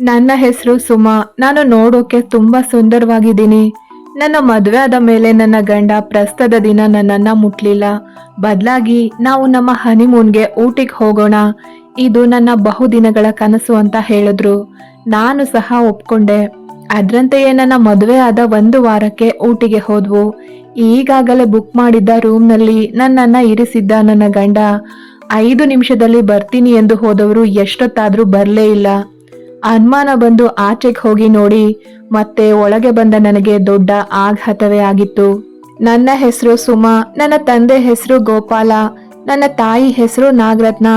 ನನ್ನ ಹೆಸರು ಸುಮಾ. ನಾನು ನೋಡೋಕೆ ತುಂಬಾ ಸುಂದರವಾಗಿದ್ದೀನಿ. ನನ್ನ ಮದುವೆ ಆದ ಮೇಲೆ ನನ್ನ ಗಂಡ ಪ್ರಸ್ತದ ದಿನ ನನ್ನನ್ನ ಮುಟ್ಲಿಲ್ಲ. ಬದಲಾಗಿ ನಾವು ನಮ್ಮ ಹನಿಮೂನ್ಗೆ ಊಟಿಗೆ ಹೋಗೋಣ. ಇದು ನನ್ನ ಬಹುದಿನಗಳ ಕನಸು ಅಂತ ಹೇಳಿದ್ರು. ನಾನು ಸಹ ಒಪ್ಕೊಂಡೆ. ಅದರಂತೆಯೇ ನನ್ನ ಮದುವೆ ಆದ ಒಂದು ವಾರಕ್ಕೆ ಊಟಿಗೆ ಹೋದ್ವು. ಈಗಾಗಲೇ ಬುಕ್ ಮಾಡಿದ್ದ ರೂಮ್ನಲ್ಲಿ ನನ್ನನ್ನ ಇರಿಸಿದ್ದ ನನ್ನ ಗಂಡ, ಐದು ನಿಮಿಷದಲ್ಲಿ ಬರ್ತೀನಿ ಎಂದು ಹೋದವರು ಎಷ್ಟೊತ್ತಾದರೂ ಬರಲೇ ಇಲ್ಲ. ಅನುಮಾನ ಬಂದು ಆಚೆಗೆ ಹೋಗಿ ನೋಡಿ, ಮತ್ತೆ ಒಳಗೆ ಬಂದ ನನಗೆ ದೊಡ್ಡ ಆಘಾತವೇ ಆಗಿತ್ತು. ನನ್ನ ಹೆಸರು ಸುಮಾ, ನನ್ನ ತಂದೆ ಹೆಸರು ಗೋಪಾಲ, ನನ್ನ ತಾಯಿ ಹೆಸರು ನಾಗರತ್ನ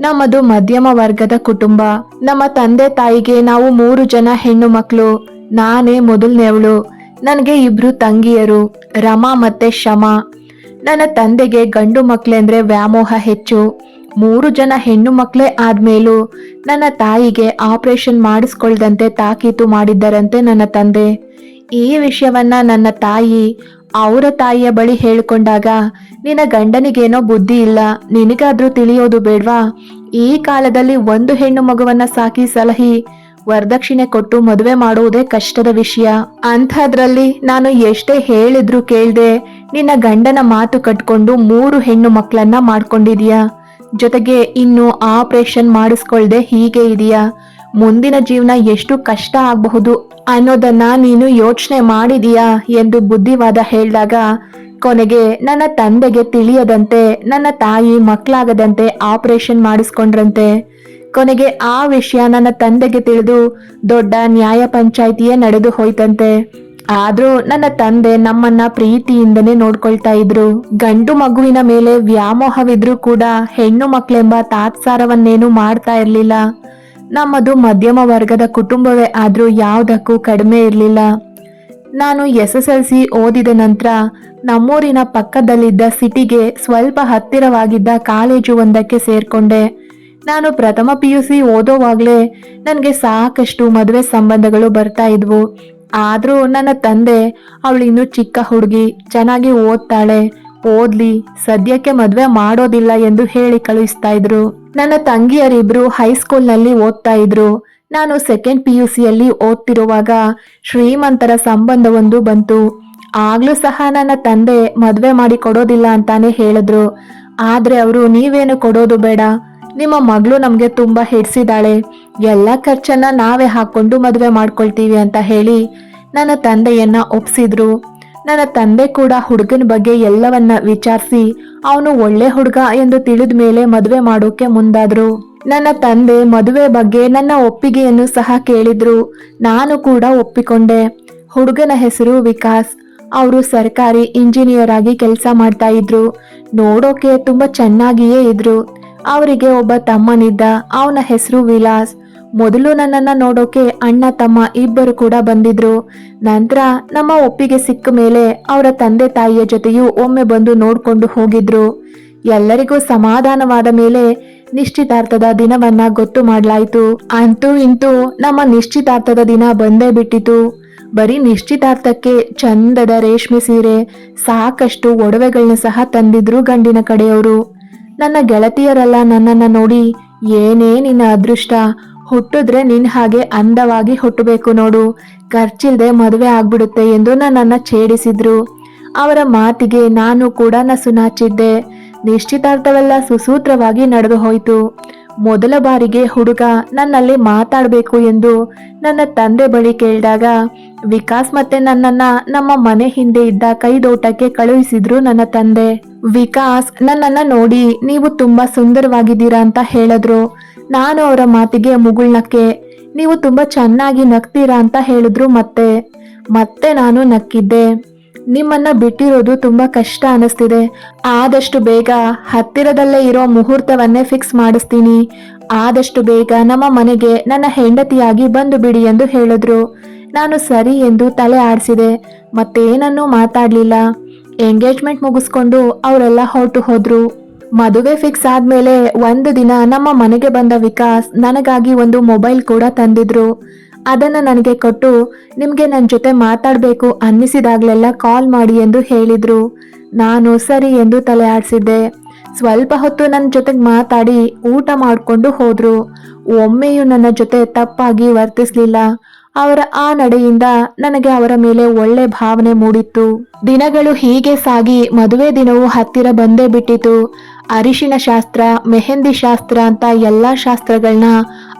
ನಮ್ಮದು ಮಧ್ಯಮ ವರ್ಗದ ಕುಟುಂಬ. ನಮ್ಮ ತಂದೆ ತಾಯಿಗೆ ನಾವು ಮೂರು ಜನ ಹೆಣ್ಣು ಮಕ್ಕಳು, ನಾನೇ ಮೊದಲನೇವಳು, ನನಗೆ ಇಬ್ರು ತಂಗಿಯರು, ರಮಾ ಮತ್ತೆ ಶಮಾ. ನನ್ನ ತಂದೆಗೆ ಗಂಡು ಮಕ್ಕಳೆಂದ್ರೆ ವ್ಯಾಮೋಹ ಹೆಚ್ಚು. ಮೂರು ಜನ ಹೆಣ್ಣು ಮಕ್ಕಳೇ ಆದ್ಮೇಲೂ ನನ್ನ ತಾಯಿಗೆ ಆಪರೇಷನ್ ಮಾಡಿಸ್ಕೊಳ್ದಂತೆ ತಾಕೀತು ಮಾಡಿದ್ದರಂತೆ ನನ್ನ ತಂದೆ. ಈ ವಿಷಯವನ್ನ ನನ್ನ ತಾಯಿ ಅವರ ತಾಯಿಯ ಬಳಿ ಹೇಳಿಕೊಂಡಾಗ, ನಿನ್ನ ಗಂಡನಿಗೇನೋ ಬುದ್ಧಿ ಇಲ್ಲ, ನಿನಗಾದ್ರೂ ತಿಳಿಯೋದು ಬೇಡ್ವಾ? ಈ ಕಾಲದಲ್ಲಿ ಒಂದು ಹೆಣ್ಣು ಮಗುವನ್ನ ಸಾಕಿ ಸಲಹಿ, ವರದಕ್ಷಿಣೆ ಕೊಟ್ಟು ಮದುವೆ ಮಾಡುವುದೇ ಕಷ್ಟದ ವಿಷಯ. ಅಂಥದ್ರಲ್ಲಿ ನಾನು ಎಷ್ಟೇ ಹೇಳಿದ್ರು ಕೇಳ್ದೆ, ನಿನ್ನ ಗಂಡನ ಮಾತು ಕಟ್ಕೊಂಡು ಮೂರು ಹೆಣ್ಣು ಮಕ್ಕಳನ್ನ ಮಾಡ್ಕೊಂಡಿದೀಯ. ಜೊತೆಗೆ ಇನ್ನು ಆಪರೇಷನ್ ಮಾಡಿಸ್ಕೊಳ್ದೆ ಹೀಗೆ ಇದೆಯಾ? ಮುಂದಿನ ಜೀವನ ಎಷ್ಟು ಕಷ್ಟ ಆಗಬಹುದು ಅನ್ನೋದನ್ನ ನೀನು ಯೋಚನೆ ಮಾಡಿದೀಯಾ? ಎಂದು ಬುದ್ಧಿವಾದ ಹೇಳಿದಾಗ, ಕೊನೆಗೆ ನನ್ನ ತಂದೆಗೆ ತಿಳಿಯದಂತೆ, ನನ್ನ ತಾಯಿ ಮಕ್ಕಳಾಗದಂತೆ ಆಪರೇಷನ್ ಮಾಡಿಸ್ಕೊಂಡ್ರಂತೆ. ಕೊನೆಗೆ ಆ ವಿಷಯ ನನ್ನ ತಂದೆಗೆ ತಿಳಿದು ದೊಡ್ಡ ನ್ಯಾಯ ಪಂಚಾಯಿತಿಯೇ ನಡೆದು ಹೋಯ್ತಂತೆ. ಆದ್ರೂ ನನ್ನ ತಂದೆ ನಮ್ಮನ್ನ ಪ್ರೀತಿಯಿಂದನೇ ನೋಡ್ಕೊಳ್ತಾ ಇದ್ರು. ಗಂಡು ಮಗುವಿನ ಮೇಲೆ ವ್ಯಾಮೋಹವಿದ್ರೂ ಕೂಡ ಹೆಣ್ಣು ಮಕ್ಕಳೆಂಬ ತಾತ್ಸಾರವನ್ನೇನು ಮಾಡ್ತಾ ಇರ್ಲಿಲ್ಲ. ನಮ್ಮದು ಮಧ್ಯಮ ವರ್ಗದ ಕುಟುಂಬವೇ ಆದ್ರೂ ಯಾವುದಕ್ಕೂ ಕಡಿಮೆ ಇರಲಿಲ್ಲ. ನಾನು ಎಸ್ ಎಸ್ ಎಲ್ ಸಿ ಓದಿದ ನಂತರ ನಮ್ಮೂರಿನ ಪಕ್ಕದಲ್ಲಿದ್ದ ಸಿಟಿಗೆ ಸ್ವಲ್ಪ ಹತ್ತಿರವಾಗಿದ್ದ ಕಾಲೇಜು ಒಂದಕ್ಕೆ ಸೇರ್ಕೊಂಡೆ. ನಾನು ಪ್ರಥಮ ಪಿ ಯು ಸಿ ಓದೋವಾಗಲೇ ನನಗೆ ಸಾಕಷ್ಟು ಮದುವೆ ಸಂಬಂಧಗಳು ಬರ್ತಾ ಇದ್ವು. ಆದರೂ ನನ್ನ ತಂದೆ ಅವಳಿನ್ನೂ ಚಿಕ್ಕ ಹುಡುಗಿ, ಚೆನ್ನಾಗಿ ಓದ್ತಾಳೆ, ಓದ್ಲಿ, ಸದ್ಯಕ್ಕೆ ಮದುವೆ ಮಾಡೋದಿಲ್ಲ ಎಂದು ಹೇಳಿ ಕಳುಹಿಸ್ತಾ ಇದ್ರು. ನನ್ನ ತಂಗಿಯರಿಬ್ರು ಹೈಸ್ಕೂಲ್ನಲ್ಲಿ ಓದ್ತಾ ಇದ್ರು. ನಾನು ಸೆಕೆಂಡ್ ಪಿ ಯು ಸಿಯಲ್ಲಿ ಓದ್ತಿರುವಾಗ ಶ್ರೀಮಂತರ ಸಂಬಂಧವೊಂದು ಬಂತು. ಆಗ್ಲೂ ಸಹ ನನ್ನ ತಂದೆ ಮದುವೆ ಮಾಡಿ ಕೊಡೋದಿಲ್ಲ ಅಂತಾನೆ ಹೇಳಿದ್ರು. ಆದ್ರೆ ಅವರು ನೀವೇನು ಕೊಡೋದು ಬೇಡ? ನಿಮ್ಮ ಮಗಳು ನಮಗೆ ತುಂಬ ಹಿಡಿಸಿದಾಳೆ ಎಲ್ಲ ಖರ್ಚನ್ನ ನಾವೇ ಹಾಕ್ಕೊಂಡು ಮದುವೆ ಮಾಡ್ಕೊಳ್ತೀವಿ ಅಂತ ಹೇಳಿ ನನ್ನ ತಂದೆಯನ್ನ ಒಪ್ಪಿಸಿದ್ರು ನನ್ನ ತಂದೆ ಕೂಡ ಹುಡುಗನ ಬಗ್ಗೆ ಎಲ್ಲವನ್ನ ವಿಚಾರಿಸಿ ಅವನು ಒಳ್ಳೆ ಹುಡುಗ ಎಂದು ತಿಳಿದ ಮೇಲೆ ಮದುವೆ ಮಾಡೋಕೆ ಮುಂದಾದ್ರು. ನನ್ನ ತಂದೆ ಮದುವೆ ಬಗ್ಗೆ ನನ್ನ ಒಪ್ಪಿಗೆಯನ್ನು ಸಹ ಕೇಳಿದ್ರು. ನಾನು ಕೂಡ ಒಪ್ಪಿಕೊಂಡೆ. ಹುಡುಗನ ಹೆಸರು ವಿಕಾಸ್. ಅವರು ಸರ್ಕಾರಿ ಇಂಜಿನಿಯರ್ ಆಗಿ ಕೆಲಸ ಮಾಡ್ತಾ ಇದ್ರು. ನೋಡೋಕೆ ತುಂಬಾ ಚೆನ್ನಾಗಿಯೇ ಇದ್ರು. ಅವರಿಗೆ ಒಬ್ಬ ತಮ್ಮನಿದ್ದ. ಅವನ ಹೆಸರು ವಿಲಾಸ್. ಮೊದಲು ನನ್ನನ್ನ ನೋಡೋಕೆ ಅಣ್ಣ, ತಮ್ಮ ಇಬ್ಬರು ಕೂಡ ಬಂದಿದ್ರು. ನಂತರ ನಮ್ಮ ಒಪ್ಪಿಗೆ ಸಿಕ್ಕ ಮೇಲೆ ಅವರ ತಂದೆ, ತಾಯಿಯ ಜೊತೆಯೂ ಒಮ್ಮೆ ಬಂದು ನೋಡ್ಕೊಂಡು ಹೋಗಿದ್ರು. ಎಲ್ಲರಿಗೂ ಸಮಾಧಾನವಾದ ಮೇಲೆ ನಿಶ್ಚಿತಾರ್ಥದ ದಿನವನ್ನ ಗೊತ್ತು ಮಾಡಲಾಯಿತು. ಅಂತೂ ಇಂತೂ ನಮ್ಮ ನಿಶ್ಚಿತಾರ್ಥದ ದಿನ ಬಂದೇ ಬಿಟ್ಟಿತು. ಬರೀ ನಿಶ್ಚಿತಾರ್ಥಕ್ಕೆ ಚಂದದ ರೇಷ್ಮೆ ಸೀರೆ, ಸಾಕಷ್ಟು ಒಡವೆಗಳನ್ನ ಸಹ ತಂದಿದ್ರು ಗಂಡಿನ ಕಡೆಯವರು. ನನ್ನ ಗೆಳತಿಯರೆಲ್ಲ ನನ್ನನ್ನ ನೋಡಿ, ಏನೇ ನಿನ್ನ ಅದೃಷ್ಟ, ಹುಟ್ಟಿದ್ರೆ ನಿನ್ನ ಹಾಗೆ ಅಂದವಾಗಿ ಹುಟ್ಟಬೇಕು ನೋಡು. ಖರ್ಚಿಲ್ಲದೆ ಮದುವೆ ಆಗ್ಬಿಡುತ್ತೆ ಎಂದು ನನ್ನನ್ನ ಛೇಡಿಸಿದ್ರು. ಅವರ ಮಾತಿಗೆ ನಾನು ಕೂಡ ನಸುನಾಚಿದ್ದೆ. ನಿಶ್ಚಿತಾರ್ಥವೆಲ್ಲ ಸುಸೂತ್ರವಾಗಿ ನಡೆದು ಹೋಯಿತು ಮೊದಲ ಬಾರಿಗೆ ಹುಡುಗ ನನ್ನಲ್ಲಿ ಮಾತಾಡಬೇಕು ಎಂದು ನನ್ನ ತಂದೆ ಬಳಿ ಕೇಳಿದಾಗ, ವಿಕಾಸ್ ಮತ್ತೆ ನನ್ನನ್ನ ನಮ್ಮ ಮನೆ ಹಿಂದೆ ಇದ್ದ ಕೈದೋಟಕ್ಕೆ ಕಳುಹಿಸಿದ್ರು ನನ್ನ ತಂದೆ. ವಿಕಾಸ್, ನನ್ನನ್ನ ನೋಡಿ ನೀವು ತುಂಬಾ ಸುಂದರವಾಗಿದ್ದೀರಾ ಅಂತ ಹೇಳಿದ್ರು. ನಾನು ಅವರ ಮಾತಿಗೆ ಮುಗುಳ್ನಕ್ಕೆ ನೀವು ತುಂಬಾ ಚೆನ್ನಾಗಿ ನಗ್ತೀರಾ ಅಂತ ಹೇಳಿದ್ರು ಮತ್ತೆ. ಮತ್ತೆ ನಾನು ನಕ್ಕಿದ್ದೆ. ನಿಮ್ಮನ್ನ ಬಿಟ್ಟಿರೋದು ತುಂಬಾ ಕಷ್ಟ ಅನಿಸ್ತಿದೆ. ಆದಷ್ಟು ಬೇಗ ಹತ್ತಿರದಲ್ಲೇ ಇರೋ ಮುಹೂರ್ತವನ್ನೇ ಫಿಕ್ಸ್ ಮಾಡಿಸ್ತೀನಿ. ಆದಷ್ಟು ಬೇಗ ನಮ್ಮ ಮನೆಗೆ ನನ್ನ ಹೆಂಡತಿಯಾಗಿ ಬಂದು ಬಿಡಿ ಎಂದು ಹೇಳಿದ್ರು. ನಾನು ಸರಿ ಎಂದು ತಲೆ ಆಡಿಸಿದೆ. ಮತ್ತೇನನ್ನೂ ಮಾತಾಡಲಿಲ್ಲ. ಎಂಗೇಜ್ಮೆಂಟ್ ಮುಗಿಸ್ಕೊಂಡು ಅವರೆಲ್ಲ ಹೊರಟು ಹೋದ್ರು. ಮದುವೆ ಫಿಕ್ಸ್ ಆದ್ಮೇಲೆ ಒಂದು ದಿನ ನಮ್ಮ ಮನೆಗೆ ಬಂದ ವಿಕಾಸ್ ನನಗಾಗಿ ಒಂದು ಮೊಬೈಲ್ ಕೂಡ ತಂದಿದ್ರು. ಅದನ್ನ ನನಗೆ ಕೊಟ್ಟು ನಿಮಗೆ ನನ್ನ ಜೊತೆ ಮಾತಾಡಬೇಕು ಅನ್ನಿಸಿದಾಗಲೆಲ್ಲ ಕಾಲ್ ಮಾಡಿ ಎಂದು ಹೇಳಿದರು. ನಾನು ಸರಿ ಎಂದು ತಲೆ ಆಡಿಸಿದ್ದೆ. ಸ್ವಲ್ಪ ಹೊತ್ತು ನನ್ನ ಜೊತೆಗೆ ಮಾತಾಡಿ ಊಟ ಮಾಡಿಕೊಂಡು ಹೋದರು. ಒಮ್ಮೆಯೂ ನನ್ನ ಜೊತೆ ತಪ್ಪಾಗಿ ವರ್ತಿಸ್ಲಿಲ್ಲ. ಅವರ ಆ ನಡೆಯಿಂದ ನನಗೆ ಅವರ ಮೇಲೆ ಒಳ್ಳೆ ಭಾವನೆ ಮೂಡಿತ್ತು. ದಿನಗಳು ಹೀಗೆ ಸಾಗಿ ಮದುವೆ ದಿನವೂ ಹತ್ತಿರ ಬಂದೇ ಬಿಟ್ಟಿತು. ಅರಿಶಿನ ಶಾಸ್ತ್ರ, ಮೆಹಂದಿ ಶಾಸ್ತ್ರ ಅಂತ ಎಲ್ಲಾ ಶಾಸ್ತ್ರಗಳನ್ನ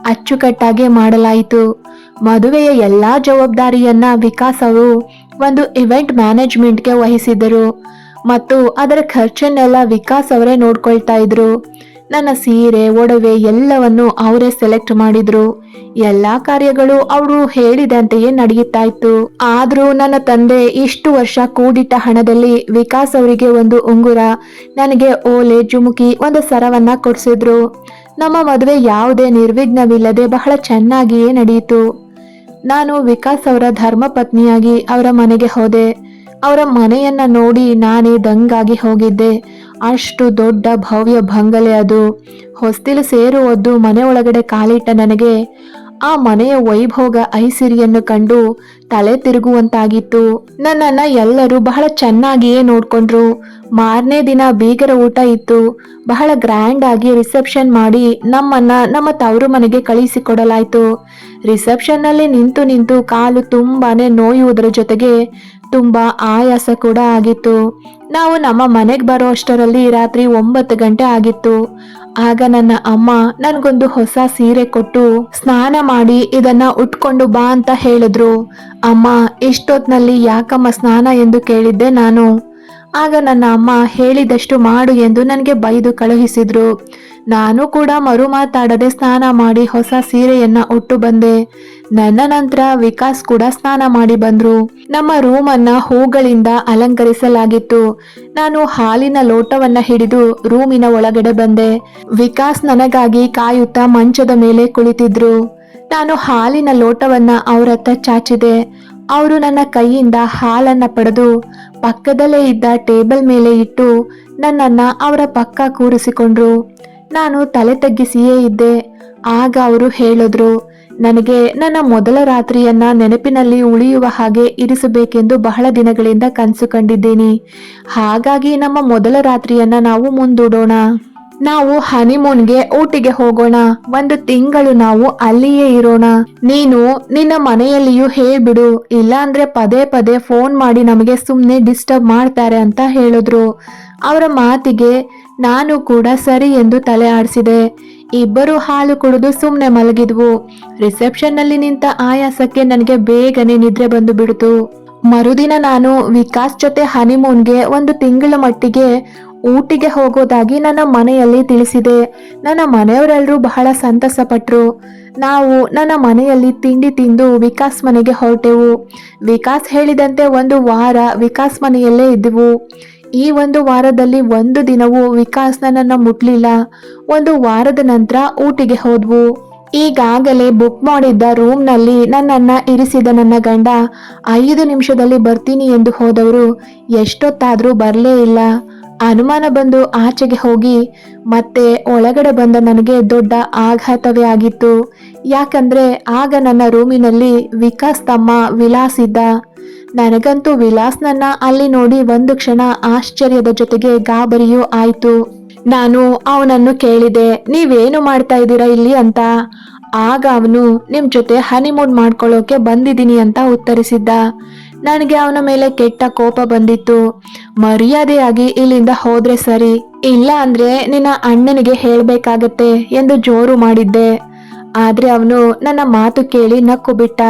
ಅಚ್ಚುಕಟ್ಟಾಗಿ ಮಾಡಲಾಯಿತು. ಮದುವೆಯ ಎಲ್ಲಾ ಜವಾಬ್ದಾರಿಯನ್ನ ವಿಕಾಸ್ ಅವರು ಒಂದು ಇವೆಂಟ್ ಮ್ಯಾನೇಜ್ಮೆಂಟ್ಗೆ ವಹಿಸಿದರು ಮತ್ತು ಅದರ ಖರ್ಚನ್ನೆಲ್ಲ ವಿಕಾಸ್ ಅವರೇ ನೋಡ್ಕೊಳ್ತಾ ಇದ್ರು. ನನ್ನ ಸೀರೆ, ಒಡವೆ ಎಲ್ಲವನ್ನು ಅವರೇ ಸೆಲೆಕ್ಟ್ ಮಾಡಿದ್ರು. ಎಲ್ಲಾ ಕಾರ್ಯಗಳು ಅವರು ಹೇಳಿದಂತೆಯೇ ನಡೆಯುತ್ತಾ ಇತ್ತು. ಆದರೂ ನನ್ನ ತಂದೆ ಇಷ್ಟು ವರ್ಷ ಕೂಡಿಟ್ಟ ಹಣದಲ್ಲಿ ವಿಕಾಸ್ ಅವರಿಗೆ ಒಂದು ಉಂಗುರ, ನನಗೆ ಓಲೆ, ಜುಮುಕಿ ಒಂದು ಸರವನ್ನ ಕೊಡಿಸಿದ್ರು. ನಮ್ಮ ಮದುವೆ ಯಾವುದೇ ನಿರ್ವಿಘ್ನವಿಲ್ಲದೆ ಬಹಳ ಚೆನ್ನಾಗಿಯೇ ನಡೆಯಿತು ನಾನು ವಿಕಾಸ್ ಅವರ ಧರ್ಮಪತ್ನಿಯಾಗಿ ಅವರ ಮನೆಗೆ ಹೋದೆ. ಅವರ ಮನೆಯನ್ನ ನೋಡಿ ನಾನೇ ದಂಗಾಗಿ ಹೋಗಿದ್ದೆ. ಅಷ್ಟು ದೊಡ್ಡ ಭವ್ಯ ಬಂಗಲೆ ಅದು. ಹೊಸ್ತಿಲು ಸೇರುವದ್ದು ಮನೆ ಒಳಗಡೆ ಕಾಲಿಟ್ಟ ನನಗೆ. ಆ ಮನೆಯ ವೈಭೋಗ ಐಸಿರಿಯನ್ನು ಕಂಡು ತಲೆ ತಿರುಗುವಂತಾಗಿತ್ತು. ನನ್ನನ್ನ ಎಲ್ಲರೂ ಬಹಳ ಚೆನ್ನಾಗಿಯೇ ನೋಡ್ಕೊಂಡ್ರು. ಮಾರನೇ ದಿನ ಬೀಗರ ಊಟ ಇತ್ತು. ಬಹಳ ಗ್ರ್ಯಾಂಡ್ ಆಗಿ ರಿಸೆಪ್ಷನ್ ಮಾಡಿ ನಮ್ಮನ್ನ ನಮ್ಮ ತವರು ಮನೆಗೆ ಕಳಿಸಿಕೊಡಲಾಯ್ತು. ರಿಸೆಪ್ಷನ್ನಲ್ಲಿ ನಿಂತು ನಿಂತು ಕಾಲು ತುಂಬಾನೇ ನೋಯುವುದರ ಜೊತೆಗೆ ತುಂಬಾ ಆಯಾಸ ಕೂಡ ಆಗಿತ್ತು. ನಾವು ನಮ್ಮ ಮನೆಗೆ ಬರೋ ಅಷ್ಟರಲ್ಲಿ ರಾತ್ರಿ ಒಂಬತ್ತು ಗಂಟೆ ಆಗಿತ್ತು. ಆಗ ನನ್ನ ಅಮ್ಮ ನನ್ಗೊಂದು ಹೊಸ ಸೀರೆ ಕೊಟ್ಟು ಸ್ನಾನ ಮಾಡಿ ಇದನ್ನ ಉಟ್ಕೊಂಡು ಬಾ ಅಂತ ಹೇಳಿದ್ರು. ಅಮ್ಮ, ಇಷ್ಟೊತ್ನಲ್ಲಿ ಯಾಕಮ್ಮ ಸ್ನಾನ ಎಂದು ಕೇಳಿದ್ದೆ ನಾನು. ಆಗ ನನ್ನ ಅಮ್ಮ ಹೇಳಿದಷ್ಟು ಮಾಡು ಎಂದು ನನಗೆ ಬೈದು ಕಳುಹಿಸಿದ್ರು. ನಾನು ಕೂಡ ಮರು ಮಾತಾಡದೆ ಸ್ನಾನ ಮಾಡಿ ಹೊಸ ಸೀರೆಯನ್ನ ಉಟ್ಟು ಬಂದೆ. ನನ್ನ ನಂತರ ವಿಕಾಸ್ ಕೂಡ ಸ್ನಾನ ಮಾಡಿ ಬಂದ್ರು. ನಮ್ಮ ರೂಮನ್ನ ಹೂಗಳಿಂದ ಅಲಂಕರಿಸಲಾಗಿತ್ತು. ನಾನು ಹಾಲಿನ ಲೋಟವನ್ನ ಹಿಡಿದು ರೂಮಿನ ಒಳಗಡೆ ಬಂದೆ. ವಿಕಾಸ್ ನನಗಾಗಿ ಕಾಯುತ್ತಾ ಮಂಚದ ಮೇಲೆ ಕುಳಿತಿದ್ರು. ನಾನು ಹಾಲಿನ ಲೋಟವನ್ನ ಅವರತ್ತ ಚಾಚಿದೆ. ಅವರು ನನ್ನ ಕೈಯಿಂದ ಹಾಲನ್ನ ಪಡೆದು ಪಕ್ಕದಲ್ಲೇ ಇದ್ದ ಟೇಬಲ್ ಮೇಲೆ ಇಟ್ಟು ನನ್ನನ್ನ ಅವರ ಪಕ್ಕ ಕೂರಿಸಿಕೊಂಡ್ರು. ನಾನು ತಲೆ ತಗ್ಗಿಸಿಯೇ ಇದ್ದೆ. ಆಗ ಅವರು ಹೇಳಿದ್ರು, ನನಗೆ ನನ್ನ ಮೊದಲ ರಾತ್ರಿಯನ್ನ ನೆನಪಿನಲ್ಲಿ ಉಳಿಯುವ ಹಾಗೆ ಇರಿಸಬೇಕೆಂದು ಬಹಳ ದಿನಗಳಿಂದ ಕನಸು ಕಂಡಿದ್ದೀನಿ. ಹಾಗಾಗಿ ನಮ್ಮ ಮೊದಲ ರಾತ್ರಿಯನ್ನ ನಾವು ಮುಂದೂಡೋಣ. ನಾವು ಹನಿಮೂನ್ಗೆ ಊಟಿಗೆ ಹೋಗೋಣ. ಒಂದು ತಿಂಗಳು ನಾವು ಅಲ್ಲಿಯೇ ಇರೋಣ. ನೀನು ನಿನ್ನ ಮನೆಯಲ್ಲಿಯೂ ಹೇಳ್ಬಿಡು. ಇಲ್ಲಾಂದ್ರೆ ಪದೇ ಪದೇ ಫೋನ್ ಮಾಡಿ ನಮಗೆ ಸುಮ್ಮನೆ ಡಿಸ್ಟರ್ಬ್ ಮಾಡ್ತಾರೆ ಅಂತ ಹೇಳಿದ್ರು. ಅವರ ಮಾತಿಗೆ ನಾನು ಕೂಡ ಸರಿ ಎಂದು ತಲೆ ಆಡಿಸಿದೆ. ಇಬ್ಬರು ಹಾಲು ಕುಡಿದು ಸುಮ್ಮನೆ ಮಲಗಿದ್ವು. ರಿಸೆಪ್ಷನ್ನಲ್ಲಿ ನಿಂತ ಆಯಾಸಕ್ಕೆ ನನಗೆ ಬೇಗನೆ ನಿದ್ರೆ ಬಂದು ಬಿಡ್ತು. ಮರುದಿನ ನಾನು ವಿಕಾಸ್ ಜೊತೆ ಹನಿಮೂನ್ಗೆ ಒಂದು ತಿಂಗಳ ಮಟ್ಟಿಗೆ ಊಟಿಗೆ ಹೋಗೋದಾಗಿ ನನ್ನ ಮನೆಯಲ್ಲಿ ತಿಳಿಸಿದೆ. ನನ್ನ ಮನೆಯವರೆಲ್ಲರೂ ಬಹಳ ಸಂತಸಪಟ್ಟರು ನಾವು ನನ್ನ ಮನೆಯಲ್ಲಿ ತಿಂಡಿ ತಿಂದು ವಿಕಾಸ್ ಮನೆಗೆ ಹೊರಟೆವು. ವಿಕಾಸ್ ಹೇಳಿದಂತೆ ಒಂದು ವಾರ ವಿಕಾಸ್ ಮನೆಯಲ್ಲೇ ಇದ್ದೆವು. ಈ ಒಂದು ವಾರದಲ್ಲಿ ಒಂದು ದಿನವೂ ವಿಕಾಸ್ ನನ್ನನ್ನು ಮುಟ್ಲಿಲ್ಲ. ಒಂದು ವಾರದ ನಂತರ ಊಟಿಗೆ ಹೋದ್ವು. ಈಗಾಗಲೇ ಬುಕ್ ಮಾಡಿದ್ದ ರೂಮ್ನಲ್ಲಿ ನನ್ನನ್ನು ಇರಿಸಿದ ನನ್ನ ಗಂಡ, ಐದು ನಿಮಿಷದಲ್ಲಿ ಬರ್ತೀನಿ ಎಂದು ಹೋದವರು, ಎಷ್ಟೊತ್ತಾದರೂ ಬರಲೇ ಇಲ್ಲ. ಅನುಮಾನ ಬಂದು ಆಚೆಗೆ ಹೋಗಿ, ಮತ್ತೆ ಒಳಗಡೆ ಬಂದ ನನಗೆ ದೊಡ್ಡ ಆಘಾತವೇ ಆಗಿತ್ತು. ಯಾಕಂದ್ರೆ ಆಗ ನನ್ನ ರೂಮಿನಲ್ಲಿ ವಿಕಾಸ್ ತಮ್ಮ ವಿಲಾಸ್ ಇದ್ದ. ನನಗಂತೂ ವಿಲಾಸ್ನನ್ನ ಅಲ್ಲಿ ನೋಡಿ ಒಂದು ಕ್ಷಣ ಆಶ್ಚರ್ಯದ ಜೊತೆಗೆ ಗಾಬರಿಯೂ ಆಯ್ತು. ನಾನು ಅವನನ್ನು ಕೇಳಿದೆ, ನೀವೇನು ಮಾಡ್ತಾ ಇದ್ದೀರಾ ಇಲ್ಲಿ ಅಂತ. ಆಗ ಅವನು, ನಿಮ್ ಜೊತೆ ಹನಿಮೂನ್ ಮಾಡ್ಕೊಳ್ಳೋಕೆ ಬಂದಿದ್ದೀನಿ ಅಂತ ಉತ್ತರಿಸಿದ್ದ. ನನಗೆ ಅವನ ಮೇಲೆ ಕೆಟ್ಟ ಕೋಪ ಬಂದಿತ್ತು. ಮರ್ಯಾದೆಯಾಗಿ ಇಲ್ಲಿಂದ ಹೋದ್ರೆ ಸರಿ. ಇಲ್ಲ ಅಂದ್ರೆ ನಿನ್ನ ಅಣ್ಣನಿಗೆ ಹೇಳ್ಬೇಕಾಗತ್ತೆ ಎಂದು ಜೋರು ಮಾಡಿದ್ದೆ. ಆದ್ರೆ ಅವನು ನನ್ನ ಮಾತು ಕೇಳಿ ನಕ್ಕು ಬಿಟ್ಟ.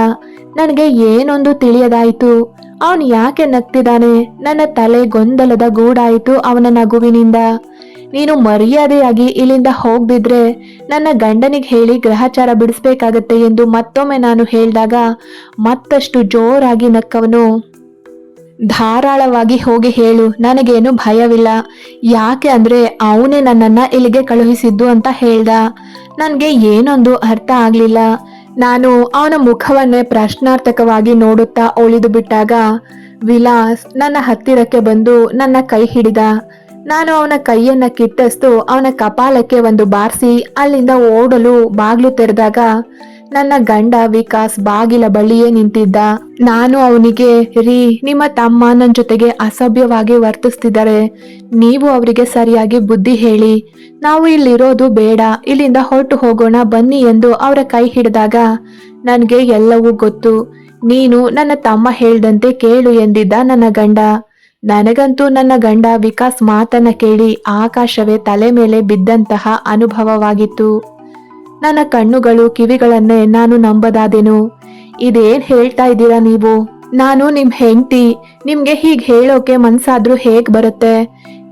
ನನಗೆ ಏನೊಂದು ತಿಳಿಯದಾಯಿತು. ಅವನು ಯಾಕೆ ನಗ್ತಿದ್ದಾನೆ? ನನ್ನ ತಲೆ ಗೊಂದಲದ ಗೂಡಾಯಿತು ಅವನ ನಗುವಿನಿಂದ. ನೀನು ಮರ್ಯಾದೆಯಾಗಿ ಇಲ್ಲಿಂದ ಹೋಗ್ದಿದ್ರೆ ನನ್ನ ಗಂಡನಿಗೆ ಹೇಳಿ ಗ್ರಹಚಾರ ಬಿಡಿಸ್ಬೇಕಾಗತ್ತೆ ಎಂದು ಮತ್ತೊಮ್ಮೆ ನಾನು ಹೇಳಿದಾಗ ಮತ್ತಷ್ಟು ಜೋರಾಗಿ ನಕ್ಕವನು. ಧಾರಾಳವಾಗಿ ಹೋಗಿ ಹೇಳು, ನನಗೇನು ಭಯವಿಲ್ಲ. ಯಾಕೆ ಅಂದ್ರೆ ಅವನೇ ನನ್ನನ್ನ ಇಲ್ಲಿಗೆ ಕಳುಹಿಸಿದ್ದು ಅಂತ ಹೇಳ್ದ. ನನಗೆ ಏನೊಂದು ಅರ್ಥ ಆಗ್ಲಿಲ್ಲ. ನಾನು ಅವನ ಮುಖವನ್ನೇ ಪ್ರಶ್ನಾರ್ಥಕವಾಗಿ ನೋಡುತ್ತಾ ಒಳಿದು ಬಿಟ್ಟಾಗ ವಿಲಾಸ್ ನನ್ನ ಹತ್ತಿರಕ್ಕೆ ಬಂದು ನನ್ನ ಕೈ ಹಿಡಿದ. ನಾನು ಅವನ ಕೈಯನ್ನ ಕಿಟ್ಟಸ್ತು ಅವನ ಕಪಾಲಕ್ಕೆ ಒಂದು ಬಾರಿಸಿ, ಅಲ್ಲಿಂದ ಓಡಲು ಬಾಗ್ಲು ತೆರೆದಾಗ ನನ್ನ ಗಂಡ ವಿಕಾಸ್ ಬಾಗಿಲ ಬಳಿಯೇ ನಿಂತಿದ್ದ. ನಾನು ಅವನಿಗೆ, ರೀ, ನಿಮ್ಮ ತಮ್ಮ ನನ್ನ ಜೊತೆಗೆ ಅಸಭ್ಯವಾಗಿ ವರ್ತಿಸ್ತಿದ್ದಾರೆ. ನೀವು ಅವರಿಗೆ ಸರಿಯಾಗಿ ಬುದ್ಧಿ ಹೇಳಿ. ನಾವು ಇಲ್ಲಿರೋದು ಬೇಡ, ಇಲ್ಲಿಂದ ಹೊರಟು ಹೋಗೋಣ, ಬನ್ನಿ ಎಂದು ಅವರ ಕೈ ಹಿಡಿದಾಗ ನನಗೆ ಎಲ್ಲವೂ ಗೊತ್ತು. ನೀನು ನನ್ನ ತಮ್ಮ ಹೇಳ್ದಂತೆ ಕೇಳು ಎಂದಿದ್ದ ನನ್ನ ಗಂಡ. ನನಗಂತೂ ನನ್ನ ಗಂಡ ವಿಕಾಸ್ ಮಾತನ್ನ ಕೇಳಿ ಆಕಾಶವೇ ತಲೆ ಮೇಲೆ ಬಿದ್ದಂತಹ ಅನುಭವವಾಗಿತ್ತು. ನನ್ನ ಕಣ್ಣುಗಳು ಕಿವಿಗಳನ್ನೇ ನಾನು ನಂಬದಾದೆನು. ಇದೇನ್ ಹೇಳ್ತಾ ಇದ್ದೀರಾ ನೀವು? ನಾನು ನಿಮ್ ಹೆಂಡತಿ. ನಿಮ್ಗೆ ಹೀಗೆ ಹೇಳೋಕೆ ಮನ್ಸಾದ್ರೂ ಹೇಗ್ ಬರುತ್ತೆ?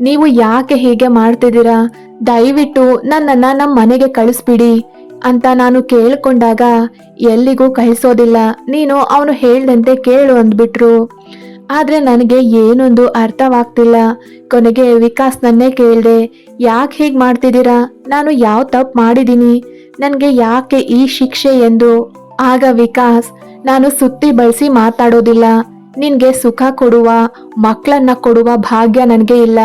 ನೀವು ಯಾಕೆ ಹೀಗೆ ಮಾಡ್ತಿದ್ದೀರಾ? ದಯವಿಟ್ಟು ನನ್ನನ್ನ ನಮ್ಮ ಮನೆಗೆ ಕಳಿಸ್ಬಿಡಿ ಅಂತ ನಾನು ಕೇಳ್ಕೊಂಡಾಗ ಎಲ್ಲಿಗೂ ಕಳಿಸೋದಿಲ್ಲ. ನೀನು ಅವನು ಹೇಳ್ದಂತೆ ಕೇಳು ಅಂದ್ಬಿಟ್ರು. ಆದ್ರೆ ನನಗೆ ಏನೊಂದು ಅರ್ಥವಾಗ್ತಿಲ್ಲ. ಕೊನೆಗೆ ವಿಕಾಸ್ ನನ್ನೇ ಕೇಳ್ದೆ, ಯಾಕೆ ಹೀಗೆ ಮಾಡ್ತಿದ್ದೀರಾ? ನಾನು ಯಾವ ತಪ್ಪು ಮಾಡಿದ್ದೀನಿ? ನನಗೆ ಯಾಕೆ ಈ ಶಿಕ್ಷೆ? ಎಂದು. ಆಗ ವಿಕಾಸ್, ನಾನು ಸುತ್ತಿ ಬಳಸಿ ಮಾತಾಡೋದಿಲ್ಲ. ನಿನ್ಗೆ ಸುಖ ಕೊಡುವ ಮಕ್ಕಳನ್ನ ಕೊಡುವ ಭಾಗ್ಯ ನನಗೆ ಇಲ್ಲ.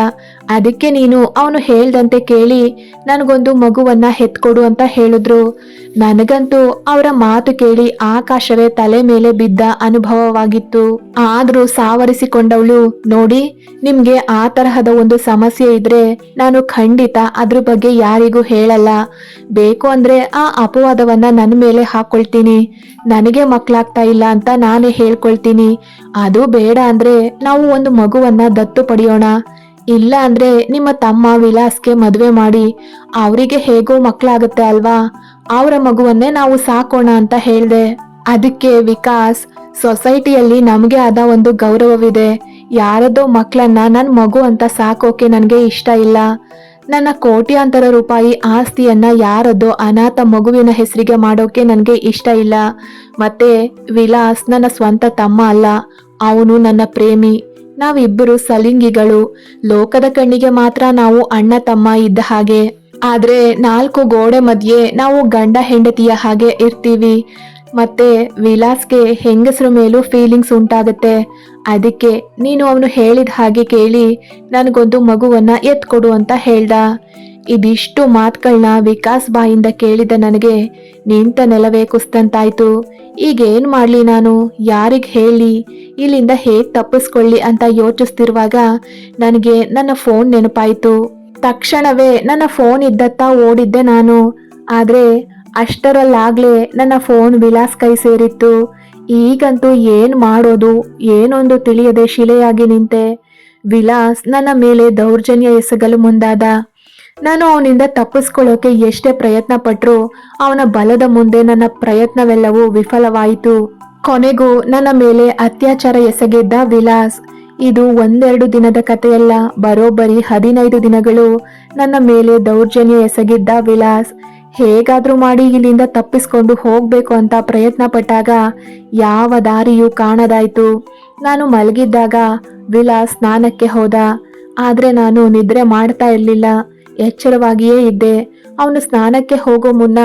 ಅದಕ್ಕೆ ನೀನು ಅವನು ಹೇಳ್ದಂತೆ ಕೇಳಿ ನನಗೊಂದು ಮಗುವನ್ನ ಹೆತ್ಕೊಡು ಅಂತ ಹೇಳಿದ್ರು. ನನಗಂತೂ ಅವರ ಮಾತು ಕೇಳಿ ಆಕಾಶವೇ ತಲೆ ಮೇಲೆ ಬಿದ್ದ ಅನುಭವವಾಗಿತ್ತು. ಆದ್ರೂ ಸಾವರಿಸಿಕೊಂಡವಳು, ನೋಡಿ, ನಿಮ್ಗೆ ಆ ತರಹದ ಒಂದು ಸಮಸ್ಯೆ ಇದ್ರೆ ನಾನು ಖಂಡಿತ ಅದ್ರ ಬಗ್ಗೆ ಯಾರಿಗೂ ಹೇಳಲ್ಲ. ಬೇಕು ಅಂದ್ರೆ ಆ ಅಪವಾದವನ್ನ ನನ್ನ ಮೇಲೆ ಹಾಕೊಳ್ತೀನಿ. ನನಗೆ ಮಕ್ಕಳಾಗ್ತಾ ಇಲ್ಲ ಅಂತ ನಾನೇ ಹೇಳ್ಕೊಳ್ತೀನಿ. ಅದು ಬೇಡ ಅಂದ್ರೆ ನಾವು ಒಂದು ಮಗುವನ್ನ ದತ್ತು ಪಡೆಯೋಣ. ಇಲ್ಲ ಅಂದ್ರೆ ನಿಮ್ಮ ತಮ್ಮ ವಿಲಾಸ್ಗೆ ಮದುವೆ ಮಾಡಿ. ಅವರಿಗೆ ಹೇಗೋ ಮಕ್ಕಳಾಗುತ್ತೆ ಅಲ್ವಾ? ಅವರ ಮಗುವನ್ನೇ ನಾವು ಸಾಕೋಣ ಅಂತ ಹೇಳ್ದೆ. ಅದಕ್ಕೆ ವಿಕಾಸ್, ಸೊಸೈಟಿಯಲ್ಲಿ ನಮಗೆ ಆದ ಒಂದು ಗೌರವವಿದೆ. ಯಾರದೋ ಮಕ್ಕಳನ್ನ ನನ್ನ ಮಗು ಅಂತ ಸಾಕೋಕೆ ನನಗೆ ಇಷ್ಟ ಇಲ್ಲ. ನನ್ನ ಕೋಟ್ಯಾಂತರ ರೂಪಾಯಿ ಆಸ್ತಿಯನ್ನ ಯಾರದೋ ಅನಾಥ ಮಗುವಿನ ಹೆಸರಿಗೆ ಮಾಡೋಕೆ ನನಗೆ ಇಷ್ಟ ಇಲ್ಲ. ಮತ್ತೆ ವಿಲಾಸ್ ನನ್ನ ಸ್ವಂತ ತಮ್ಮ ಅಲ್ಲ. ಅವನು ನನ್ನ ಪ್ರೇಮಿ. ನಾವಿಬ್ಬರು ಸಲಿಂಗಿಗಳು. ಲೋಕದ ಕಣ್ಣಿಗೆ ಮಾತ್ರ ನಾವು ಅಣ್ಣ ತಮ್ಮ ಇದ್ದ ಹಾಗೆ. ಆದ್ರೆ ನಾಲ್ಕು ಗೋಡೆ ಮಧ್ಯೆ ನಾವು ಗಂಡ ಹೆಂಡತಿಯ ಹಾಗೆ ಇರ್ತೀವಿ. ಮತ್ತೆ ವಿಲಾಸ್ಗೆ ಹೆಂಗಸರ ಮೇಲೂ ಫೀಲಿಂಗ್ಸ್ ಉಂಟಾಗತ್ತೆ. ಅದಕ್ಕೆ ನೀನು ಅವನು ಹೇಳಿದ ಹಾಗೆ ಕೇಳಿ, ನನಗೊಂದು ಮಗುವನ್ನ ಎತ್ಕೊಡು ಅಂತ ಹೇಳ್ದ. ಇದಿಷ್ಟು ಮಾತುಗಳನ್ನ ವಿಕಾಸ್ ಬಾಯಿಂದ ಕೇಳಿದ ನನಗೆ, ನಿಂತ ನೆಲವೇ ಕುಸ್ತಂತಾಯ್ತು. ಈಗ ಮಾಡಲಿ ಮಾಡ್ಲಿ ನಾನು? ಯಾರಿಗೆ ಹೇಳಿ? ಇಲ್ಲಿಂದ ಹೇಗೆ ತಪ್ಪಿಸ್ಕೊಳ್ಳಿ ಅಂತ ಯೋಚಿಸ್ತಿರುವಾಗ ನನಗೆ ನನ್ನ ಫೋನ್ ನೆನಪಾಯಿತು. ತಕ್ಷಣವೇ ನನ್ನ ಫೋನ್ ಇದ್ದತ್ತ ಓಡಿದ್ದೆ ನಾನು. ಆದ್ರೆ ಅಷ್ಟರಲ್ಲಾಗಲೇ ನನ್ನ ಫೋನ್ ವಿಲಾಸ್ ಕೈ ಸೇರಿತ್ತು. ಈಗಂತೂ ಏನು ಮಾಡೋದು? ಏನೊಂದು ತಿಳಿಯದೆ ಶಿಲೆಯಾಗಿ ನಿಂತೆ. ವಿಲಾಸ್ ನನ್ನ ಮೇಲೆ ದೌರ್ಜನ್ಯ ಎಸಗಲು ಮುಂದಾದ. ನಾನು ಅವನಿಂದ ತಪ್ಪಿಸ್ಕೊಳ್ಳೋಕೆ ಎಷ್ಟೇ ಪ್ರಯತ್ನ ಪಟ್ಟರೂ ಅವನ ಬಲದ ಮುಂದೆ ನನ್ನ ಪ್ರಯತ್ನವೆಲ್ಲವೂ ವಿಫಲವಾಯಿತು. ಕೊನೆಗೂ ನನ್ನ ಮೇಲೆ ಅತ್ಯಾಚಾರ ಎಸಗಿದ್ದ ವಿಲಾಸ್, ಇದು ಒಂದೆರಡು ದಿನದ ಕಥೆಯಲ್ಲ, ಬರೋಬ್ಬರಿ ಹದಿನೈದು ದಿನಗಳು ನನ್ನ ಮೇಲೆ ದೌರ್ಜನ್ಯ ಎಸಗಿದ್ದ ವಿಲಾಸ್. ಹೇಗಾದರೂ ಮಾಡಿ ಇಲ್ಲಿಂದ ತಪ್ಪಿಸ್ಕೊಂಡು ಹೋಗಬೇಕು ಅಂತ ಪ್ರಯತ್ನ ಪಟ್ಟಾಗ ಯಾವ ದಾರಿಯೂ ಕಾಣದಾಯ್ತು. ನಾನು ಮಲಗಿದ್ದಾಗ ವಿಲಾಸ್ ಸ್ನಾನಕ್ಕೆ ಹೋದ, ಆದರೆ ನಾನು ನಿದ್ರೆ ಮಾಡ್ತಾ ಇರ್ಲಿಲ್ಲ. ಎಚ್ಚರವಾಗಿಯೇ ಇದ್ದೆ. ಅವನು ಸ್ನಾನಕ್ಕೆ ಹೋಗೋ ಮುನ್ನ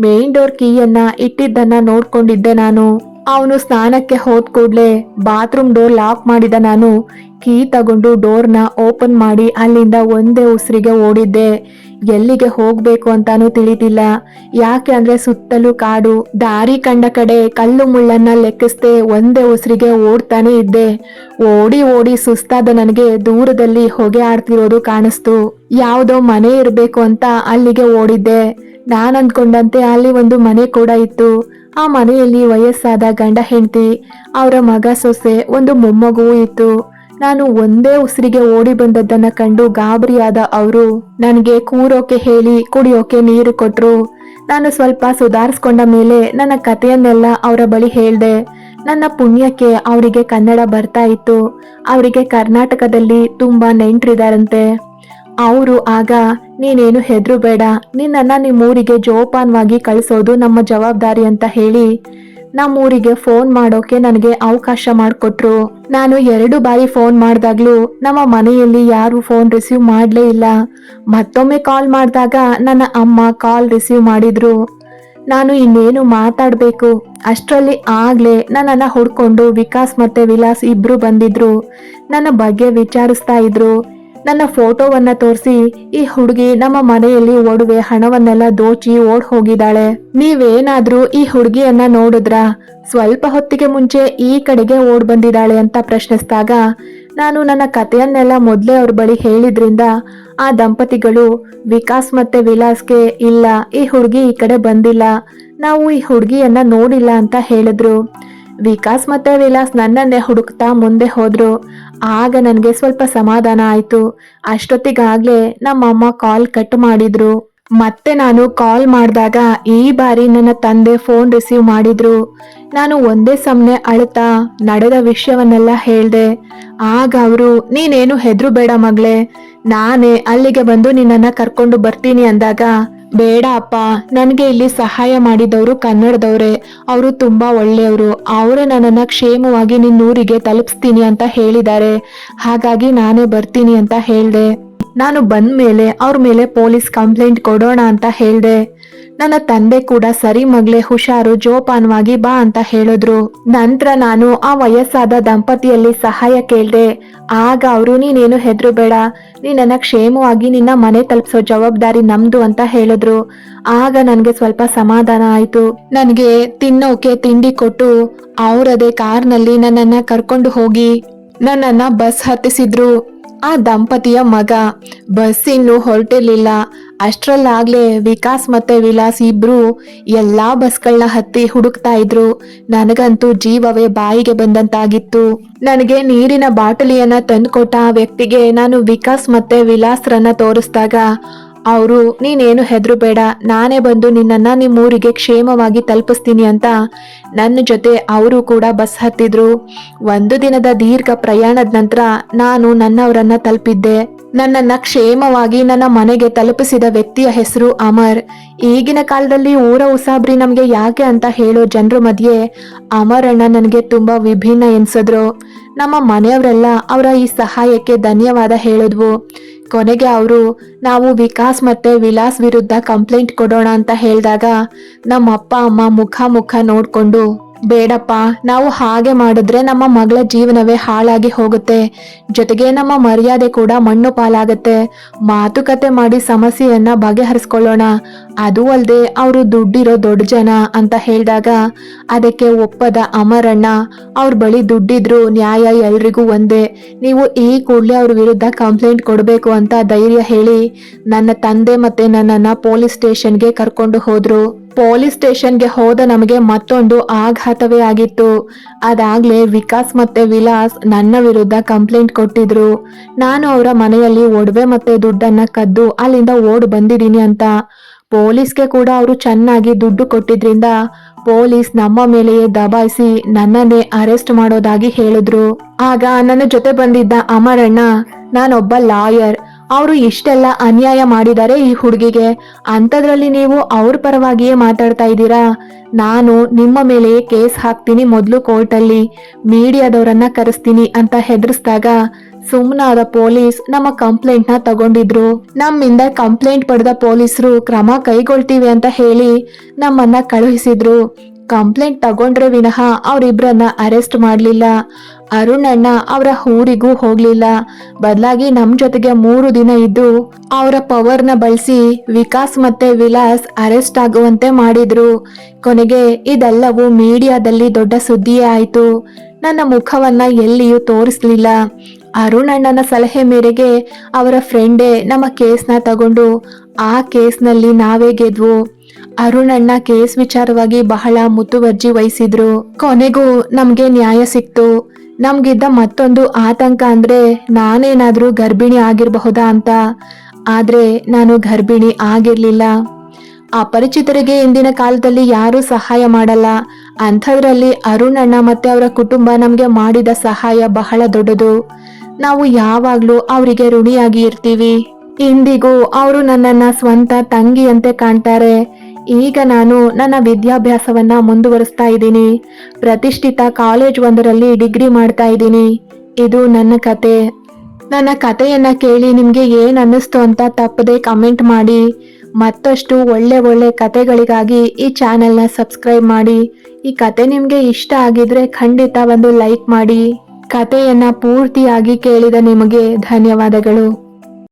ಮೇನ್ ಡೋರ್ ಕೀಯನ್ನ ಇಟ್ಟಿದ್ದನ್ನ ನೋಡ್ಕೊಂಡಿದ್ದೆ ನಾನು. ಅವನು ಸ್ನಾನಕ್ಕೆ ಹೋದ ಕೂಡ್ಲೆ ಬಾತ್ರೂಮ್ ಡೋರ್ ಲಾಕ್ ಮಾಡಿದ ನಾನು. ಕೀ ತಗೊಂಡು ಡೋರ್ನ ಓಪನ್ ಮಾಡಿ ಅಲ್ಲಿಂದ ಒಂದೇ ಉಸಿರಿಗೆ ಓಡಿದ್ದೆ. ಎಲ್ಲಿಗೆ ಹೋಗ್ಬೇಕು ಅಂತಾನೂ ತಿಳಿದಿಲ್ಲ. ಯಾಕೆ ಅಂದ್ರೆ ಸುತ್ತಲೂ ಕಾಡು. ದಾರಿ ಕಂಡ ಕಡೆ ಕಲ್ಲು ಮುಳ್ಳನ್ನ ಲೆಕ್ಕಿಸದೆ ಒಂದೇ ಉಸಿರಿಗೆ ಓಡ್ತಾನೆ ಇದ್ದೆ. ಓಡಿ ಓಡಿ ಸುಸ್ತಾದ ನನಗೆ ದೂರದಲ್ಲಿ ಹೊಗೆ ಆಡ್ತಿರೋದು ಕಾಣಿಸ್ತು. ಯಾವುದೋ ಮನೆ ಇರಬೇಕು ಅಂತ ಅಲ್ಲಿಗೆ ಓಡಿದ್ದೆ. ನಾನು ಅಂದ್ಕೊಂಡಂತೆ ಅಲ್ಲಿ ಒಂದು ಮನೆ ಕೂಡ ಇತ್ತು. ಆ ಮನೆಯಲ್ಲಿ ವಯಸ್ಸಾದ ಗಂಡ ಹೆಂಡತಿ, ಅವರ ಮಗ ಸೊಸೆ, ಒಂದು ಮೊಮ್ಮಗುವೂ ಇತ್ತು. ನಾನು ಒಂದೇ ಉಸಿರಿಗೆ ಓಡಿ ಬಂದದ್ದನ್ನ ಕಂಡು ಗಾಬರಿಯಾದ ಅವರು, ನನಗೆ ಕೂರೋಕೆ ಹೇಳಿ, ಕುಡಿಯೋಕೆ ನೀರು ಕೊಟ್ರು. ನಾನು ಸ್ವಲ್ಪ ಸುಧಾರಿಸ್ಕೊಂಡ ಮೇಲೆ ನನ್ನ ಕಥೆಯನ್ನೆಲ್ಲ ಅವರ ಬಳಿ ಹೇಳ್ದೆ. ನನ್ನ ಪುಣ್ಯಕ್ಕೆ ಅವರಿಗೆ ಕನ್ನಡ ಬರ್ತಾ ಇತ್ತು. ಅವರಿಗೆ ಕರ್ನಾಟಕದಲ್ಲಿ ತುಂಬಾ ನೆಂಟ್ರಿದಾರಂತೆ ಅವರು ಆಗ, ನೀನೇನು ಹೆದ್ರು ಬೇಡ ನಿನ್ನನ್ನು ನಿಮ್ಮೂರಿಗೆ ಜೋಪಾನವಾಗಿ ಕಳಿಸೋದು ನಮ್ಮ ಜವಾಬ್ದಾರಿ ಅಂತ ಹೇಳಿ ನಮ್ಮೂರಿಗೆ ಫೋನ್ ಮಾಡೋಕೆ ನನಗೆ ಅವಕಾಶ ಮಾಡಿಕೊಟ್ರು. ನಾನು ಎರಡು ಬಾರಿ ಫೋನ್ ಮಾಡಿದಾಗ್ಲೂ ನಮ್ಮ ಮನೆಯಲ್ಲಿ ಯಾರು ಫೋನ್ ರಿಸೀವ್ ಮಾಡಲೇ ಇಲ್ಲ. ಮತ್ತೊಮ್ಮೆ ಕಾಲ್ ಮಾಡಿದಾಗ ನನ್ನ ಅಮ್ಮ ಕಾಲ್ ರಿಸೀವ್ ಮಾಡಿದ್ರು. ನಾನು ಇನ್ನೇನು ಮಾತಾಡಬೇಕು? ಅಷ್ಟರಲ್ಲಿ ಆಗ್ಲೇ ನನ್ನನ್ನ ಹುಡ್ಕೊಂಡು ವಿಕಾಸ್ ಮತ್ತೆ ವಿಲಾಸ್ ಇಬ್ಬರು ಬಂದಿದ್ರು. ನನ್ನ ಬಗ್ಗೆ ವಿಚಾರಿಸ್ತಾ ಇದ್ರು. ನನ್ನ ಫೋಟೋವನ್ನ ತೋರಿಸಿ, ಈ ಹುಡುಗಿ ನಮ್ಮ ಮನೆಯಲ್ಲಿ ಒಡವೆ ಹಣವನ್ನೆಲ್ಲ ದೋಚಿ ಓಡ್ ಹೋಗಿದ್ದಾಳೆ ನೀವೇನಾದ್ರೂ ಈ ಹುಡುಗಿಯನ್ನ ನೋಡಿದ್ರ? ಸ್ವಲ್ಪ ಹೊತ್ತಿಗೆ ಮುಂಚೆ ಈ ಕಡೆಗೆ ಓಡ್ ಬಂದಿದ್ದಾಳೆ ಅಂತ ಪ್ರಶ್ನಿಸಿದಾಗ, ನಾನು ನನ್ನ ಕಥೆಯನ್ನೆಲ್ಲ ಮೊದಲೇ ಅವ್ರ ಬಳಿ ಹೇಳಿದ್ರಿಂದ ಆ ದಂಪತಿಗಳು, ವಿಕಾಸ್ ಮತ್ತೆ ವಿಲಾಸ್ಗೆ, ಇಲ್ಲ, ಈ ಹುಡುಗಿ ಈ ಕಡೆ ಬಂದಿಲ್ಲ, ನಾವು ಈ ಹುಡುಗಿಯನ್ನ ನೋಡಿಲ್ಲ ಅಂತ ಹೇಳಿದ್ರು. ವಿಕಾಸ್ ಮತ್ತೆ ವಿಲಾಸ್ ನನ್ನನ್ನೇ ಹುಡುಕ್ತಾ ಮುಂದೆ ಹೋದ್ರು. ಆಗ ನನಗೆ ಸ್ವಲ್ಪ ಸಮಾಧಾನ ಆಯ್ತು. ಅಷ್ಟೊತ್ತಿಗಾಗ್ಲೇ ನಮ್ಮಮ್ಮ ಕಾಲ್ ಕಟ್ ಮಾಡಿದ್ರು. ಮತ್ತೆ ನಾನು ಕಾಲ್ ಮಾಡಿದಾಗ ಈ ಬಾರಿ ನನ್ನ ತಂದೆ ಫೋನ್ ರಿಸೀವ್ ಮಾಡಿದ್ರು. ನಾನು ಒಂದೇ ಸಮನೆ ಅಳ್ತಾ ನಡೆದ ವಿಷಯವನ್ನೆಲ್ಲ ಹೇಳ್ದೆ. ಆಗ ಅವರು, ನೀನೇನು ಹೆದರು ಬೇಡ ಮಗಳೇ. ನಾನೇ ಅಲ್ಲಿಗೆ ಬಂದು ನಿನ್ನನ್ನ ಕರ್ಕೊಂಡು ಬರ್ತೀನಿ ಅಂದಾಗ ಬೇಡ ಅಪ್ಪ ನನಗೆ ಇಲ್ಲಿ ಸಹಾಯ ಮಾಡಿದವರು ಕನ್ನಡದವರೇ. ಅವರು ತುಂಬಾ ಒಳ್ಳೆಯವರು. ಅವರೇ ನನ್ನನ್ನು ಕ್ಷೇಮವಾಗಿ ನಿನ್ನೂರಿಗೆ ತಲುಪಿಸ್ತೀನಿ ಅಂತ ಹೇಳಿದ್ದಾರೆ. ಹಾಗಾಗಿ ನಾನೇ ಬರ್ತೀನಿ ಅಂತ ಹೇಳ್ದೆ. ನಾನು ಬಂದ ಮೇಲೆ ಅವ್ರ ಮೇಲೆ ಪೊಲೀಸ್ ಕಂಪ್ಲೇಂಟ್ ಕೊಡೋಣ ಅಂತ ಹೇಳ್ದೆ. ನನ್ನ ತಂದೆ ಕೂಡ ಸರಿ ಮಗ್ಲೆ ಹುಷಾರು ಜೋಪಾನವಾಗಿ ಬಾ ಅಂತ ಹೇಳಿದ್ರು. ನಂತರ ನಾನು ಆ ವಯಸ್ಸಾದ ದಂಪತಿಯಲ್ಲಿ ಸಹಾಯ ಕೇಳಿದೆ. ಆಗ ಅವರು, ನೀನೇನು ಹೆದ್ರು ಬೇಡ ಕ್ಷೇಮವಾಗಿ ನಿನ್ನ ಮನೆ ತಲುಪಿಸೋ ಜವಾಬ್ದಾರಿ ನಮ್ದು ಅಂತ ಹೇಳಿದ್ರು. ಆಗ ನನಗೆ ಸ್ವಲ್ಪ ಸಮಾಧಾನ ಆಯ್ತು. ನನಗೆ ತಿನ್ನೋಕೆ ತಿಂಡಿ ಕೊಟ್ಟು ಅವರದೇ ಕಾರ್ನಲ್ಲಿ ನನ್ನನ್ನ ಕರ್ಕೊಂಡು ಹೋಗಿ ನನ್ನನ್ನ ಬಸ್ ಹತ್ತಿಸಿದ್ರು. ಆ ದಂಪತಿಯ ಮಗ ಬಸ್ ಇನ್ನು ಹೊರಟಿರ್ಲಿಲ್ಲ. ಅಷ್ಟ್ರಲ್ಲಾಗ್ಲೇ ವಿಕಾಸ್ ಮತ್ತೆ ವಿಲಾಸ್ ಇಬ್ರು ಎಲ್ಲಾ ಬಸ್ಗಳನ್ನ ಹತ್ತಿ ಹುಡುಕ್ತಾ ಇದ್ರು. ನನಗಂತೂ ಜೀವವೇ ಬಾಯಿಗೆ ಬಂದಂತಾಗಿತ್ತು. ನನಗೆ ನೀರಿನ ಬಾಟಲಿಯನ್ನ ತಂದುಕೊಟ್ಟ ವ್ಯಕ್ತಿಗೆ ನಾನು ವಿಕಾಸ್ ಮತ್ತೆ ವಿಲಾಸ್ರನ್ನ ತೋರಿಸ್ದಾಗ, ಅವರು, ನೀನೇನು ಹೆದ್ರು ಬೇಡ ನಾನೇ ಬಂದು ನಿನ್ನನ್ನ ನಿಮ್ಮೂರಿಗೆ ಕ್ಷೇಮವಾಗಿ ತಲುಪಿಸ್ತೀನಿ ಅಂತ ನನ್ನ ಜೊತೆ ಅವರು ಕೂಡ ಬಸ್ ಹತ್ತಿದ್ರು. ಒಂದು ದಿನದ ದೀರ್ಘ ಪ್ರಯಾಣದ ನಂತರ ನಾನು ನನ್ನವರನ್ನ ತಲುಪಿದ್ದೆ. ನನ್ನನ್ನ ಕ್ಷೇಮವಾಗಿ ನನ್ನ ಮನೆಗೆ ತಲುಪಿಸಿದ ವ್ಯಕ್ತಿಯ ಹೆಸರು ಅಮರ್. ಈಗಿನ ಕಾಲದಲ್ಲಿ ಊರ ಉಸಾಬ್ರಿ ನಮಗೆ ಯಾಕೆ ಅಂತ ಹೇಳೋ ಜನರ ಮಧ್ಯೆ ಅಮರ್ ನನಗೆ ತುಂಬಾ ವಿಭಿನ್ನ ಎನ್ಸಿದ್ರು. ನಮ್ಮ ಮನೆಯವರೆಲ್ಲ ಅವರ ಈ ಸಹಾಯಕ್ಕೆ ಧನ್ಯವಾದ ಹೇಳಿದ್ವು. ಕೊನೆಗೆ ಅವರು, ನಾವು ವಿಕಾಸ್ ಮತ್ತೆ ವಿಲಾಸ್ ವಿರುದ್ಧ ಕಂಪ್ಲೇಂಟ್ ಕೊಡೋಣ ಅಂತ ಹೇಳಿದಾಗ ನಮ್ಮ ಅಪ್ಪ ಅಮ್ಮ ಮುಖ ಮುಖ ನೋಡ್ಕೊಂಡು ಬೇಡಪ್ಪ, ನಾವು ಹಾಗೆ ಮಾಡಿದ್ರೆ ನಮ್ಮ ಮಗಳ ಜೀವನವೇ ಹಾಳಾಗಿ ಹೋಗುತ್ತೆ. ಜೊತೆಗೆ ನಮ್ಮ ಮರ್ಯಾದೆ ಕೂಡ ಮಣ್ಣು ಪಾಲಾಗತ್ತೆ. ಮಾತುಕತೆ ಮಾಡಿ ಸಮಸ್ಯೆಯನ್ನ ಬಗೆಹರಿಸ್ಕೊಳ್ಳೋಣ. ಅದು ಅಲ್ಲದೆ ಅವರು ದುಡ್ಡಿರೋ ದೊಡ್ಡ ಜನ ಅಂತ ಹೇಳಿದಾಗ, ಅದಕ್ಕೆ ಒಪ್ಪದ ಅಮರಣ್ಣ, ಅವ್ರ ಬಳಿ ದುಡ್ಡಿದ್ರು ನ್ಯಾಯ ಎಲ್ರಿಗೂ ಒಂದೇ. ನೀವು ಈ ಕೂಡಲೇ ಅವ್ರ ವಿರುದ್ಧ ಕಂಪ್ಲೇಂಟ್ ಕೊಡಬೇಕು ಅಂತ ಧೈರ್ಯ ಹೇಳಿ, ನನ್ನ ತಂದೆ ಮತ್ತೆ ನನ್ನನ್ನ ಪೊಲೀಸ್ ಸ್ಟೇಷನ್ಗೆ ಕರ್ಕೊಂಡು ಹೋದ್ರು. ಪೊಲೀಸ್ ಸ್ಟೇಷನ್ಗೆ ಹೋದ ನಮಗೆ ಮತ್ತೊಂದು ಆಘಾತವೇ ಆಗಿತ್ತು. ಅದಾಗ್ಲೇ ವಿಕಾಸ್ ಮತ್ತೆ ವಿಲಾಸ್ ನನ್ನ ವಿರುದ್ಧ ಕಂಪ್ಲೇಂಟ್ ಕೊಟ್ಟಿದ್ರು. ನಾನು ಅವರ ಮನೆಯಲ್ಲಿ ಒಡವೆ ಮತ್ತೆ ದುಡ್ಡನ್ನ ಕದ್ದು ಅಲ್ಲಿಂದ ಓಡ್ ಬಂದಿದ್ದೀನಿ ಅಂತ. ಪೊಲೀಸ್ಗೆ ಕೂಡ ಅವರು ಚೆನ್ನಾಗಿ ದುಡ್ಡು ಕೊಟ್ಟಿದ್ರಿಂದ ಪೊಲೀಸ್ ನಮ್ಮ ಮೇಲೆಯೇ ದಬಾಯಿಸಿ ನನ್ನನ್ನೇ ಅರೆಸ್ಟ್ ಮಾಡೋದಾಗಿ ಹೇಳಿದ್ರು. ಆಗ ನನ್ನ ಜೊತೆ ಬಂದಿದ್ದ ಅಮರಣ್ಣ, ನಾನೊಬ್ಬ ಲಾಯರ್ ಅವರು ಇಷ್ಟೆಲ್ಲ ಅನ್ಯಾಯ ಮಾಡಿದ್ದಾರೆ ಈ ಹುಡುಗಿಗೆ ಅಂಥದ್ರಲ್ಲಿ ನೀವು ಅವ್ರ ಪರವಾಗಿಯೇ ಮಾತಾಡ್ತಾ ಇದ್ದೀರಾ? ನಾನು ನಿಮ್ಮ ಮೇಲೆ ಕೇಸ್ ಹಾಕ್ತೀನಿ ಮೊದಲು ಕೋರ್ಟಲ್ಲಿ. ಮೀಡಿಯಾದವರನ್ನ ಕರೆಸ್ತೀನಿ ಅಂತ ಹೆದರ್ಸ್ದಾಗ ಸುಮ್ಮನಾದ ಪೊಲೀಸ್ ನಮ್ಮ ಕಂಪ್ಲೇಂಟ್ನ ತಗೊಂಡಿದ್ರು. ನಮ್ಮಿಂದ ಕಂಪ್ಲೇಂಟ್ ಪಡೆದ ಪೊಲೀಸರು ಕ್ರಮ ಕೈಗೊಳ್ತೀವಿ ಅಂತ ಹೇಳಿ ನಮ್ಮನ್ನ ಕಳುಹಿಸಿದ್ರು. ಕಂಪ್ಲೇಂಟ್ ತಗೊಂಡ್ರೆ ವಿನಃ ಅವರಿಬ್ಬರನ್ನ ಅರೆಸ್ಟ್ ಮಾಡಲಿಲ್ಲ. ಅರುಣ್ ಅಣ್ಣ ಅವರ ಊರಿಗೂ ಹೋಗ್ಲಿಲ್ಲ. ಬದಲಾಗಿ ನಮ್ಮ ಜೊತೆಗೆ ಮೂರು ದಿನ ಇದ್ದು ಅವರ ಪವರ್ನ ಬಳಸಿ ವಿಕಾಸ್ ಮತ್ತೆ ವಿಲಾಸ್ ಅರೆಸ್ಟ್ ಆಗುವಂತೆ ಮಾಡಿದ್ರು. ಕೊನೆಗೆ ಇದೆಲ್ಲವೂ ಮೀಡಿಯಾದಲ್ಲಿ ದೊಡ್ಡ ಸುದ್ದಿಯೇ ಆಯ್ತು. ನನ್ನ ಮುಖವನ್ನ ಎಲ್ಲಿಯೂ ತೋರಿಸ್ಲಿಲ್ಲ. ಅರುಣ್ ಅಣ್ಣನ ಸಲಹೆ ಮೇರೆಗೆ ಅವರ ಫ್ರೆಂಡೇ ನಮ್ಮ ಕೇಸ್ನ ತಗೊಂಡು ಆ ಕೇಸ್ನಲ್ಲಿ ನಾವೇ ಗೆದ್ವು. ಅರುಣ್ ಅಣ್ಣ ಕೇಸ್ ವಿಚಾರವಾಗಿ ಬಹಳ ಮುತುವರ್ಜಿ ವಹಿಸಿದ್ರು. ಕೊನೆಗೂ ನಮ್ಗೆ ನ್ಯಾಯ ಸಿಕ್ತು. ನಮ್ಗಿದ್ದ ಮತ್ತೊಂದು ಆತಂಕ ಅಂದ್ರೆ ನಾನೇನಾದ್ರೂ ಗರ್ಭಿಣಿ ಆಗಿರಬಹುದಾ ಅಂತ. ಆದ್ರೆ ನಾನು ಗರ್ಭಿಣಿ ಆಗಿರ್ಲಿಲ್ಲ. ಅಪರಿಚಿತರಿಗೆ ಇಂದಿನ ಕಾಲದಲ್ಲಿ ಯಾರೂ ಸಹಾಯ ಮಾಡಲ್ಲ. ಅಂಥದ್ರಲ್ಲಿ ಅರುಣ್ ಅಣ್ಣ ಮತ್ತೆ ಅವರ ಕುಟುಂಬ ನಮ್ಗೆ ಮಾಡಿದ ಸಹಾಯ ಬಹಳ ದೊಡ್ಡದು. ನಾವು ಯಾವಾಗ್ಲೂ ಅವರಿಗೆ ಋಣಿಯಾಗಿ ಇರ್ತೀವಿ. ಇಂದಿಗೂ ಅವರು ನನ್ನನ್ನ ಸ್ವಂತ ತಂಗಿಯಂತೆ ಕಾಣ್ತಾರೆ. ಈಗ ನಾನು ನನ್ನ ವಿದ್ಯಾಭ್ಯಾಸವನ್ನ ಮುಂದುವರಿಸ್ತಾ ಇದ್ದೀನಿ. ಪ್ರತಿಷ್ಠಿತ ಕಾಲೇಜ್ ಒಂದರಲ್ಲಿ ಡಿಗ್ರಿ ಮಾಡ್ತಾ ಇದ್ದೀನಿ. ಇದು ನನ್ನ ಕತೆ. ನನ್ನ ಕಥೆಯನ್ನ ಕೇಳಿ ನಿಮ್ಗೆ ಏನ್ ಅನ್ನಿಸ್ತು ಅಂತ ತಪ್ಪದೆ ಕಮೆಂಟ್ ಮಾಡಿ. ಮತ್ತಷ್ಟು ಒಳ್ಳೆ ಒಳ್ಳೆ ಕತೆಗಳಿಗಾಗಿ ಈ ಚಾನೆಲ್ನ ಸಬ್ಸ್ಕ್ರೈಬ್ ಮಾಡಿ. ಈ ಕತೆ ನಿಮ್ಗೆ ಇಷ್ಟ ಆಗಿದ್ರೆ ಖಂಡಿತ ಒಂದು ಲೈಕ್ ಮಾಡಿ. ಕತೆಯನ್ನ ಪೂರ್ತಿಯಾಗಿ ಕೇಳಿದ ನಿಮಗೆ ಧನ್ಯವಾದಗಳು.